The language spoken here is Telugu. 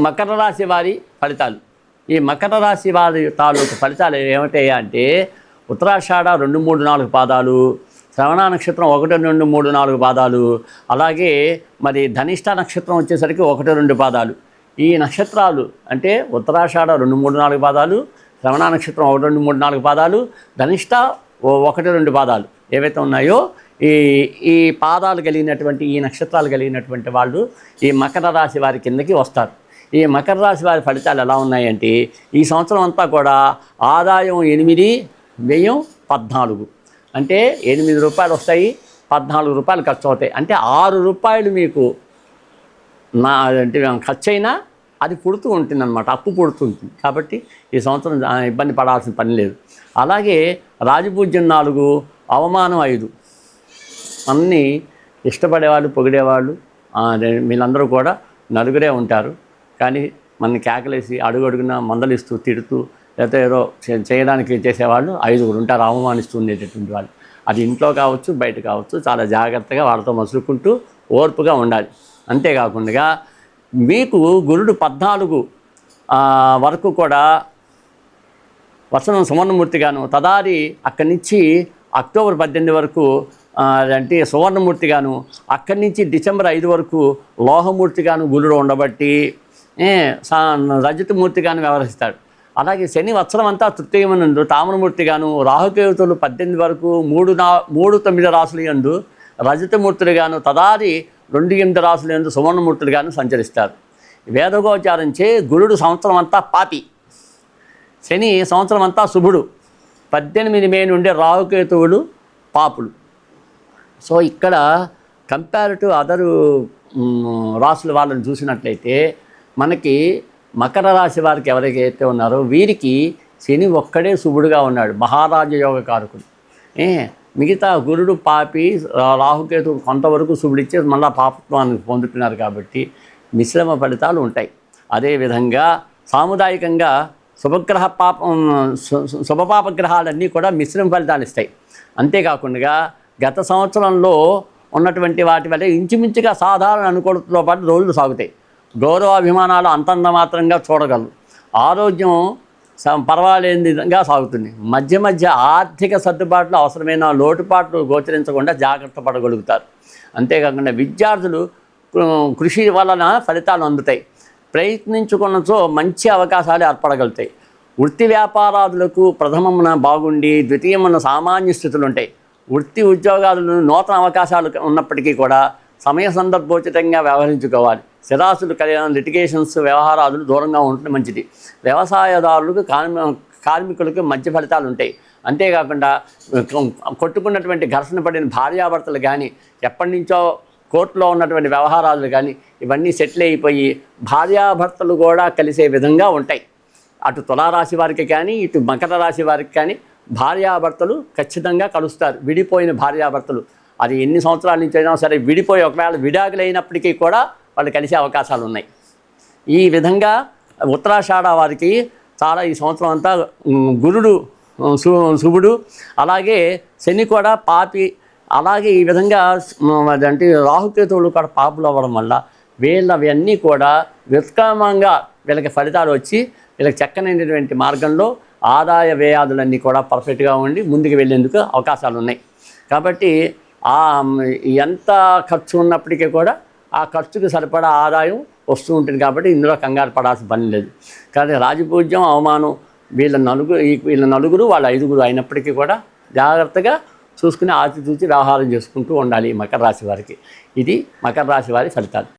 మకర రాశి వారి ఫలితాలు. ఈ మకర రాశి వారి తాలూకు ఫలితాలు ఏమిటాయి అంటే ఉత్తరాషాఢ రెండు మూడు నాలుగు పాదాలు శ్రవణ నక్షత్రం ఒకటి రెండు మూడు నాలుగు పాదాలు అలాగే మరి ధనిష్ట నక్షత్రం వచ్చేసరికి ఒకటి రెండు పాదాలు. ఈ నక్షత్రాలు అంటే ఉత్తరాషాఢ రెండు మూడు నాలుగు పాదాలు శ్రవణ నక్షత్రం ఒకటి రెండు మూడు నాలుగు పాదాలు ధనిష్ట ఓ- ఒకటి రెండు పాదాలు. ఏవైతే ఉన్నాయో ఈ ఈ పాదాలు కలిగినటువంటి ఈ నక్షత్రాలు కలిగినటువంటి వాళ్ళు ఈ మకర రాశి వారి కిందకి వస్తారు. ఈ మకర రాశి వారి ఫలితాలు ఎలా ఉన్నాయంటే ఈ సంవత్సరం అంతా కూడా ఆదాయం ఎనిమిది వ్యయం పద్నాలుగు. అంటే ఎనిమిది రూపాయలు వస్తాయి పద్నాలుగు రూపాయలు ఖర్చు అవుతాయి. అంటే ఆరు రూపాయలు మీకు నా అంటే ఖర్చు అయినా అది పుడుతూ ఉంటుంది అనమాట అప్పు పుడుతుంటుంది కాబట్టి ఈ సంవత్సరం ఇబ్బంది పడాల్సిన పని లేదు. అలాగే రాజపూజ్యం నాలుగు అవమానం ఐదు. అన్నీ ఇష్టపడేవాళ్ళు పొగిడేవాళ్ళు వీళ్ళందరూ కూడా నలుగురే ఉంటారు. కానీ మనని కేకలేసి అడుగడుగున మందలిస్తూ తిడుతూ లేకపోతే ఏదో చేయడానికి చేసేవాళ్ళు ఐదుగురు ఉంటారు అవమానిస్తూ ఉండేటటువంటి వాళ్ళు. అది ఇంట్లో కావచ్చు బయట కావచ్చు చాలా జాగ్రత్తగా వాళ్ళతో మసులుకుంటూ ఓర్పుగా ఉండాలి. అంతేకాకుండా మీకు గురుడు పద్నాలుగు వరకు కూడా వసనం సువర్ణమూర్తిగాను తదారి అక్కడి నుంచి అక్టోబర్ పద్దెనిమిది వరకు అంటే సువర్ణమూర్తిగాను అక్కడి నుంచి డిసెంబర్ ఐదు వరకు లోహమూర్తిగాను గురుడు ఉండబట్టి రజతమూర్తిగాను వ్యవహరిస్తాడు. అలాగే శని వత్సరం అంతా తృతీయమనందు తామరమూర్తిగాను రాహుకేతులు పద్దెనిమిది వరకు మూడు నా మూడు తొమ్మిది రాసులు యందు రజతమూర్తులుగాను తదారి రెండు ఎనిమిది రాసులు యందు సువర్ణమూర్తులుగాను సంచరిస్తారు. వేదగోచారించే గురుడు సంవత్సరం అంతా పాపి శని సంవత్సరం అంతా శుభుడు. పద్దెనిమిది మే నుండే రాహుకేతువులు పాపులు. సో ఇక్కడ కంపేర్ టు అదరు రాసుల వాళ్ళని చూసినట్లయితే మనకి మకర రాశి వారికి ఎవరికైతే ఉన్నారో వీరికి శని ఒక్కడే శుభుడుగా ఉన్నాడు మహారాజ యోగ కారకుడు. ఏ మిగతా గురుడు పాపి రాహుకేతు కొంతవరకు శుభుడిచ్చే మళ్ళా పాపత్వాన్ని పొందుతున్నారు కాబట్టి మిశ్రమ ఫలితాలు ఉంటాయి. అదేవిధంగా సాముదాయికంగా శుభగ్రహ పాపం శుభపాప గ్రహాలన్నీ కూడా మిశ్రమ ఫలితాలు ఇస్తాయి. అంతేకాకుండా గత సంవత్సరంలో ఉన్నటువంటి వాటి వల్ల ఇంచుమించుగా సాధారణ అనుకూలతతో పాటు రోజులు సాగుతాయి. గౌరవాభిమానాలు అంతంత మాత్రంగా చూడగలరు. ఆరోగ్యం స- పర్వాలేని విధంగా సాగుతుంది. మధ్య మధ్య ఆర్థిక సర్దుబాట్లు అవసరమైన లోటుపాట్లు గోచరించకుండా జాగ్రత్త పడగలుగుతారు. అంతేకాకుండా విద్యార్థులు కృషి వలన ఫలితాలు అందుతాయి. ప్రయత్నించుకున్నచో మంచి అవకాశాలు ఏర్పడగలుగుతాయి. వృత్తి వ్యాపారాదులకు ప్రథమమున బాగుండి ద్వితీయమున సామాన్య స్థితులు ఉంటాయి వృత్తి ఉద్యోగాలను నూతన అవకాశాలు ఉన్నప్పటికీ కూడా సమయ సందర్భోచితంగా వ్యవహరించుకోవాలి. స్థిరాస్తులు కలిగిన లిటిగేషన్స్ వ్యవహారాలు దూరంగా ఉండటం మంచిది. వ్యవసాయదారులకు కార్మి కార్మికులకు మంచి ఫలితాలు ఉంటాయి అంతేకాకుండా కొట్టుకున్నటువంటి ఘర్షణ పడిన భార్యాభర్తలు కానీ ఎప్పటి నుంచో కోర్టులో ఉన్నటువంటి వ్యవహారాలు కానీ ఇవన్నీ సెటిల్ అయిపోయి భార్యాభర్తలు కూడా కలిసే విధంగా ఉంటాయి. అటు తులారాశి వారికి కానీ ఇటు మకర రాశి వారికి కానీ భార్యాభర్తలు ఖచ్చితంగా కలుస్తారు. విడిపోయిన భార్యాభర్తలు. అది ఎన్ని సంవత్సరాల నుంచి అయినా సరే విడిపోయి ఒకవేళ విడాకులైనప్పటికీ కూడా వాళ్ళు కలిసే అవకాశాలు ఉన్నాయి. ఈ విధంగా ఉత్తరాషాఢ వారికి చాలా ఈ సంవత్సరం అంతా గురుడు శుభుడు అలాగే శని కూడా పాపి అలాగే ఈ విధంగా ఉమ్, అదంటే రాహుకేతువులు కూడా పాపులు అవ్వడం వల్ల వీళ్ళవన్నీ కూడా విత్కమంగా వీళ్ళకి ఫలితాలు వచ్చి వీళ్ళకి చక్కనైనటువంటి మార్గంలో ఆదాయ వ్యయాదులన్నీ కూడా పర్ఫెక్ట్గా ఉండి ముందుకు వెళ్ళేందుకు అవకాశాలు ఉన్నాయి. కాబట్టి ఎంత ఖర్చు ఉన్నప్పటికీ కూడా ఆ ఖర్చుకు సరిపడా ఆదాయం వస్తూ ఉంటుంది కాబట్టి ఇందులో కంగారు పడాల్సిన పని లేదు. కానీ రాజపూజ్యం అవమానం వీళ్ళ నలుగురు వీళ్ళ నలుగురు వాళ్ళ ఐదుగురు అయినప్పటికీ కూడా జాగ్రత్తగా చూసుకుని ఆచితూచి వ్యవహారం చేసుకుంటూ ఉండాలి ఈ మకర రాశి వారికి. ఇది మకర రాశి వారి ఫలితాలు.